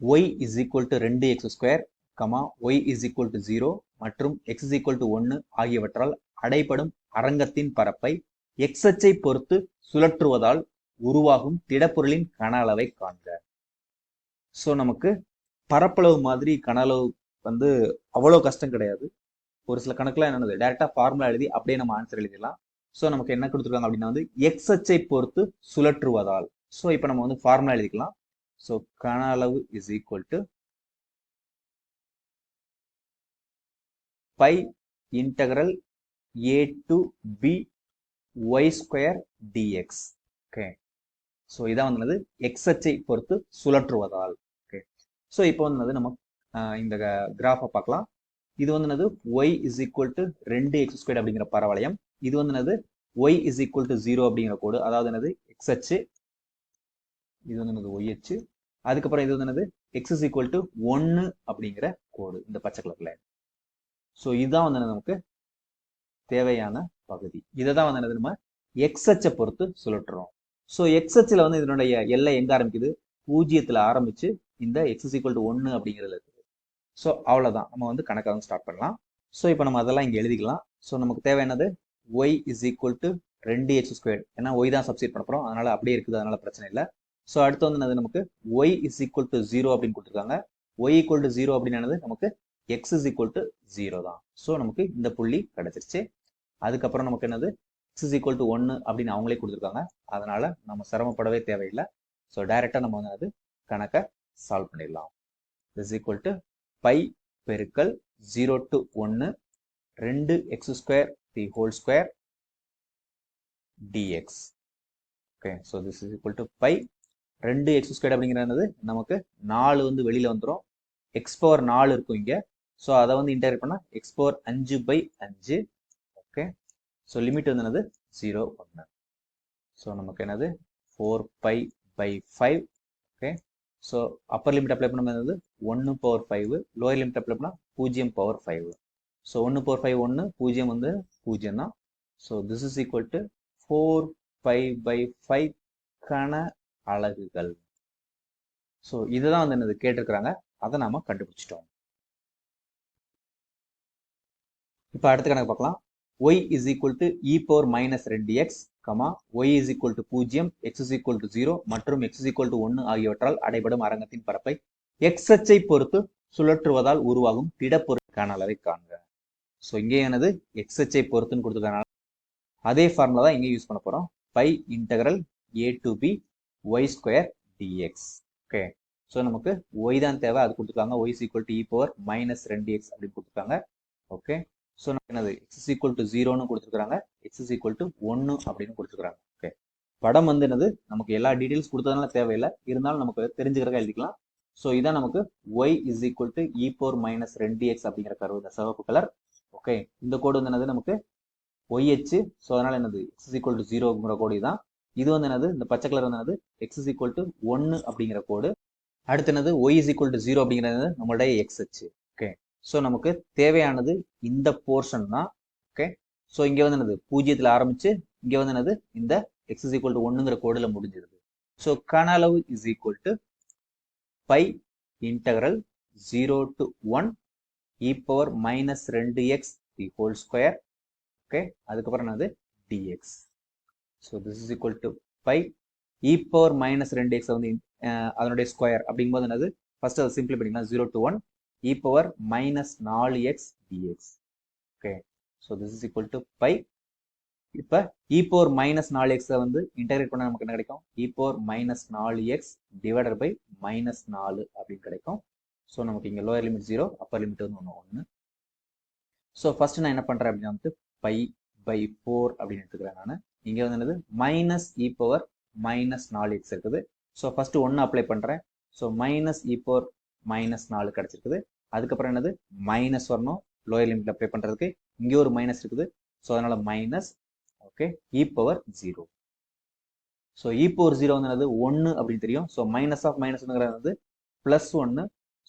Y is equal to ரெண்டு x square comma y is equal to zero மற்றும் x is equal to ஒன்று ஆகியவற்றால் அடைபடும் அரங்கத்தின் பரப்பை X அச்சை பொறுத்து சுழற்றுவதால் உருவாகும் திடப்பொருளின் கன அளவை காண்க. ஸோ நமக்கு பரப்பளவு மாதிரி கன அளவு வந்து அவ்வளோ கஷ்டம் கிடையாது. ஒரு சில கணக்கில் என்னது? டேரெக்டாக ஃபார்முலா எழுதி அப்படியே நம்ம ஆன்சர் எழுதிடலாம். ஸோ நமக்கு என்ன கொடுத்துருக்காங்க அப்படின்னா வந்து எக்ஸ் அச்சை பொறுத்து சுழற்றுவதால். ஸோ இப்போ நம்ம வந்து ஃபார்முலா எழுதிக்கலாம். ஸோ கன அளவு is equal to pi integral a to b y square dx okay so இதான் வந்து எக்ஸ் அச்சை பொறுத்து சுழற்றுவதால். ஓகே ஸோ இப்போ வந்து நம்ம ஆஹ் இந்த கிராஃபை பார்க்கலாம். இது வந்து என்னது? ஒய் இஸ் ஈக்குவல் டு ரெண்டு எக்ஸ் ஸ்கொயர் அப்படிங்கிற பரவளையம். இது வந்து என்னது? Y is equal to zero அப்படிங்கிற கோடு. அதாவது என்னது? எக்ஸ் அச்சு இது வந்து நமக்கு ஒய் அச்சு. அதுக்கப்புறம் இது வந்து என்னது? எக்ஸ் இஸ் ஈக்குவல் டு ஒன்று அப்படிங்கிற கோடு இந்த பச்சை கலர் லைன் ஸோ இதுதான் வந்து நமக்கு? தேவையான பகுதி. இதை தான் வந்து என்னது நம்ம? எக்ஸ் அச்சை பொறுத்து சுழற்றுறோம். ஸோ எக்ஸ் அச்சில் வந்து இதனுடைய எல்லை எங்க ஆரம்பிக்குது? பூஜ்ஜியத்தில் ஆரம்பிச்சு இந்த எக்ஸ் ஈக்குவல் டு ஒன்று அப்படிங்கிறதுல இருக்குது. ஸோ அவ்வளோதான் நம்ம வந்து கணக்கை வந்து ஸ்டார்ட் பண்ணலாம். ஸோ இப்போ நம்ம அதெல்லாம் இங்கே எழுதிக்கலாம். ஸோ நமக்கு தேவையானது ஒய் இஸ் ஈக்குவல் டு ரெண்டு எக்ஸ் ஸ்கொயர் ஏன்னா ஒய் தான் சப்ஸ்டியூட் பண்ண போகிறோம் அதனால் அப்படியே இருக்குது. அதனால் பிரச்சனை இல்லை. ஸோ அடுத்து வந்து என்னது? நமக்கு y is equal to zero அப்படின்னு கொடுத்துருக்காங்க. ஒய் ஈக்குவல் டு ஜீரோ அப்படின்னு என்னது? நமக்கு x is equal to zero தான். ஸோ நமக்கு இந்த புள்ளி கிடைச்சிருச்சு. அதுக்கப்புறம் நமக்கு என்னது? எக்ஸ் இஸ் ஈக்குவல் டு ஒன்று அப்படின்னு அவங்களே கொடுத்துருக்காங்க. அதனால நம்ம சிரமப்படவே தேவையில்லை. ஸோ டைரெக்டாக நம்ம வந்து அது கணக்கை சால்வ் பண்ணிடலாம். இஸ் ஈக்குவல் டு பை பெருக்கல் ஜீரோ டு ஒன்று ரெண்டு x square the whole square dx okay so this is equal to pi ரெண்டு எக்ஸ் ஸ்கொயர் அப்படிங்கிறது நமக்கு நாலு வந்து வெளியில் வந்துடும் எக்ஸ் பவர் நாலு இருக்கும் இங்கே. ஸோ அதை வந்து இன்டகிரேட் பண்ணால் எக்ஸ் பவர் அஞ்சு பை அஞ்சு. ஓகே ஸோ லிமிட் வந்து என்னது? ஜீரோ ஒன்று ஸோ நமக்கு என்னது? Four pi by five okay so upper limit apply பண்ணும்போது ஒன்று power five lower limit apply பண்ணால் பூஜ்ஜியம் பவர் ஃபைவ் ஸோ ஒன்று பவர் ஃபைவ் ஒன்று பூஜ்ஜியம் வந்து பூஜ்ஜியம் தான் so this is equal to four five by five கன அலகுகள். ஸோ இதுதான் வந்து என்னது கேட்டிருக்கிறாங்க. அதை நாம கண்டுபிடிச்சிட்டோம். இப்போ அடுத்த கணக்கு பார்க்கலாம். Y is equal to e power minus ரெண்டு x comma y is equal to பூஜ்ஜியம் x is equal to zero மற்றும் எக்ஸ் இஸ் ஈக்குவல் டு ஒன்று ஆகியவற்றால் அடைபடும் அரங்கத்தின் பரப்பை எக்ஸ் அச்சை பொறுத்து சுழற்றுவதால் உருவாகும் திடப்பொருட்கான அளவை காண்க. ஸோ இங்கே எனது எக்ஸ் அச்சை பொறுத்துன்னு கொடுத்துருக்கனால அதே ஃபார்முலா தான் இங்கே யூஸ் பண்ண போகிறோம் pi integral a to b y square dx okay so நமக்கு ஒய் தான் தேவை. அது கொடுத்துருக்காங்க. Y equal to e power minus ரெண்டு எக்ஸ் அப்படின்னு கொடுத்துருக்காங்க. ஓகே ஸோ நமக்கு என்னது? எக்ஸ் ஈக்குவல் டு ஜீரோன்னு கொடுத்துருக்காங்க. எக்ஸ் ஈக்குவல் டு ஒன்று அப்படின்னு கொடுத்துருக்காங்க. ஓகே படம் வந்து என்னது? நமக்கு எல்லா டீட்டெயில்ஸ் கொடுத்ததுனால தேவையில்லை. இருந்தாலும் நமக்கு தெரிஞ்சுக்கிறக்க எழுதிக்கலாம். ஸோ இதான் நமக்கு y is equal to e power minus ரெண்டு எக்ஸ் அப்படிங்கிற கருவு இந்த சிவப்பு கலர் ஓகே இந்த கோடு வந்து என்னது? நமக்கு ஒய் எச்சு ஸோ அதனால என்னது? எக்ஸ் ஈக்குவல் டு ஜீரோங்கிற கோடு தான் இது வந்து என்னது? இந்த பச்சை கலர் வந்து என்னது? எக்ஸ் ஈக்குவல் டு ஒன்று அப்படிங்கிற கோடு அடுத்து என்னது? Y is equal to zero அப்படிங்கிறது நம்மளுடைய எக்ஸ் அச்சு. ஓகே ஸோ நமக்கு தேவையானது இந்த போர்ஷன் தான். ஓகே ஸோ இங்கே வந்து என்னது? பூஜ்ஜியத்தில் ஆரம்பிச்சு இங்கே வந்து என்னது? இந்த எக்ஸ் இஸ் ஈக்குவல் டு ஒன்றுங்கிற கோடில் முடிஞ்சிருது. ஸோ கன அளவு is equal to pi integral zero to one e power minus ரெண்டு x the whole square okay அதுக்கப்புறம் என்னது? Dx so this is equal to pi e power minus ரெண்டு x வந்து uh, அதனுடைய ஸ்கொயர் அப்படிங்கும்போது என்னது? ஃபர்ஸ்ட் அதை சிம்பிளி பண்ணிக்கலாம். Zero to one e power minus நாலு x dx okay so this is equal to pi இப்போ இ பவர் மைனஸ் நாலு எக்ஸை வந்து இன்டகிரேட் பண்ண நமக்கு என்ன கிடைக்கும்? இ பவர் மைனஸ் நாலு எக்ஸ் டிவைடட் பை மைனஸ் நாலு அப்படின்னு கிடைக்கும். ஸோ நமக்கு இங்கே lower limit zero upper limit வந்து ஒன்று ஒன்று ஸோ ஃபர்ஸ்ட் நான் என்ன பண்ணுறேன் அப்படின்னா வந்து பை பை ஃபோர் அப்படின்னு எடுத்துக்கிறேன் நான். இங்கே வந்து என்னது? மைனஸ் இ பவர் மைனஸ் நாலு எக்ஸ் இருக்குது. ஸோ ஃபர்ஸ்ட் ஒன்று அப்ளை பண்ணுறேன் so minus e power minus நாலு கிடச்சிருக்குது. அதுக்கப்புறம் என்னது? மைனஸ் வரணும். லோயர் லிமிட் அப்ளை பண்ணுறதுக்கு இங்கே ஒரு மைனஸ் இருக்குது. ஸோ அதனால minus okay e power zero so e power zero வந்து என்னது? ஒன்று அப்படின்னு தெரியும். ஸோ மைனஸ் ஆஃப் மைனஸ்ங்கிறது வந்து ப்ளஸ் ஒன்று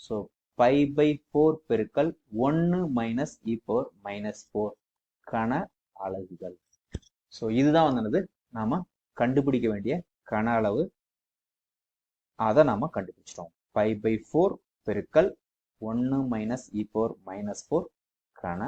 ஸோ ஃபைவ் பை ஃபோர் பெருக்கல் ஒன்று minus e power minus four கன அலகுகள் ஸோ இதுதான் வந்து என்னது? நாம் கண்டுபிடிக்க வேண்டிய கன அளவு. அதை நாம் கண்டுபிடிச்சிட்டோம். பை பை ஃபோர் பெருக்கல் ஒன்று minus e four minus four கன